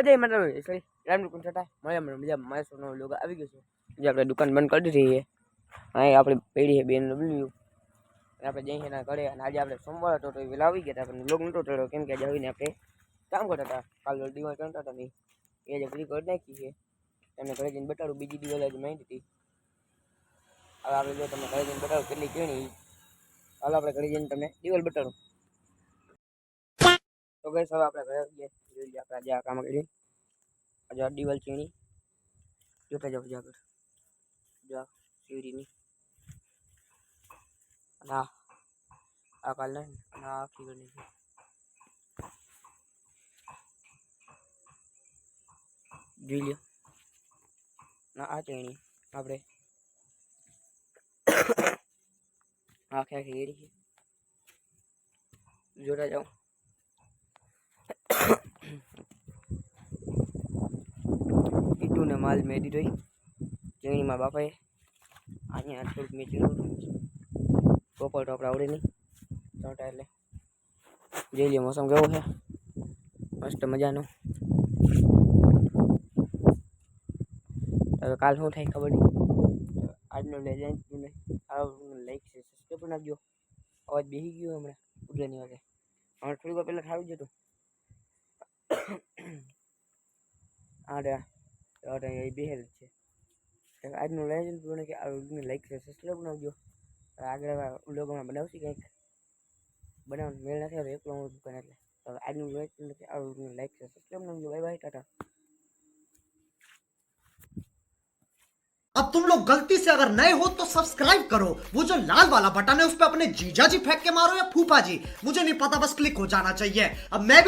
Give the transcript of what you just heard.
બધા મતલબ સોરી રામ દુકાન છટા મળ્યા મને મજા માણસો સોનો લોકો આવી ગયો છે. જે આપણે દુકાન બંધ કરી દીધી છે. આપણે પેઢી છે, બેન ડબલ્યુ આપણે જઈ એના ઘરે. અને આજે આપણે સોમવાર હતો તો એ વેલા આવી ગયા હતા, પણ લોગ નહોતો ચડ્યો કેમ કે આજે આવીને આપણે કામ કરતા હતા. કાલ દિવાળ કરતા હતા એ આજે પૂરી કરી નાખી છે. તમને ઘરે જઈને બતાડું. બીજી દિવાલ આજે માહિતી હતી. હવે આપણે જો તમને ઘરે જઈને બતાડું કેટલી કેણી હાલ, આપણે ઘરે જઈને તમને દિવાલ બતાડું. તો ગઈ હવે આપણે ઘરે લઈએ આપણે આજે આ કામ કરી આજે આ દિવાલ ચીણી જોતા જાઓ આગળ. જો આ અને આ આ કાલ ને, અને આ આખી ઘરની જોઈ લ્યો. ના આ ચીણી આપણે આખે આખી છે. જોતા જાઓ. માલ મેં દીધો ચીણીમાં બાપાએ અહીંયા થોડુંક મેં ચીણું પોપર ટોપર આવડે નહીં. ચોટા એટલે. જોઈ લઈએ મોસમ કેવો છે. મસ્ત મજાનો. હવે કાલ શું થાય ખબર આજનો લેજન્ડ સારો લાઈક છે સબસ્ક્રાઈબ પણ નાખજો. અવાજ બેસી ગયો હમણાં ઉડવાની વાગે. હમણાં થોડીક વાર પહેલાં સારું જ હતું. આ રહ્યા અરે એ બેહેલ જ છે તો આજનું લેજેન્ડ પૂર્ણ કે આ વિડીયોને લાઈક છે સબસ્ક્રાઈબ નાખજો આગળ વ્લોગમાં બનાવશી કંઈક બનાવવાનું મેળ નથી આવતો એકલો હું દુકાન એટલે તો આજનું લેજેન્ડ કે આ વિડીયોને લાઈક છે સબસ્ક્રાઈબ નાખજો બાય બાય ટાટા अब तुम लोग गलती से अगर नए हो तो सब्सक्राइब करो वो जो लाल वाला बटन है उस पर अपने जीजा जी फेंक के मारो या फूफा जी मुझे नहीं पता बस क्लिक हो जाना चाहिए अब मैं भी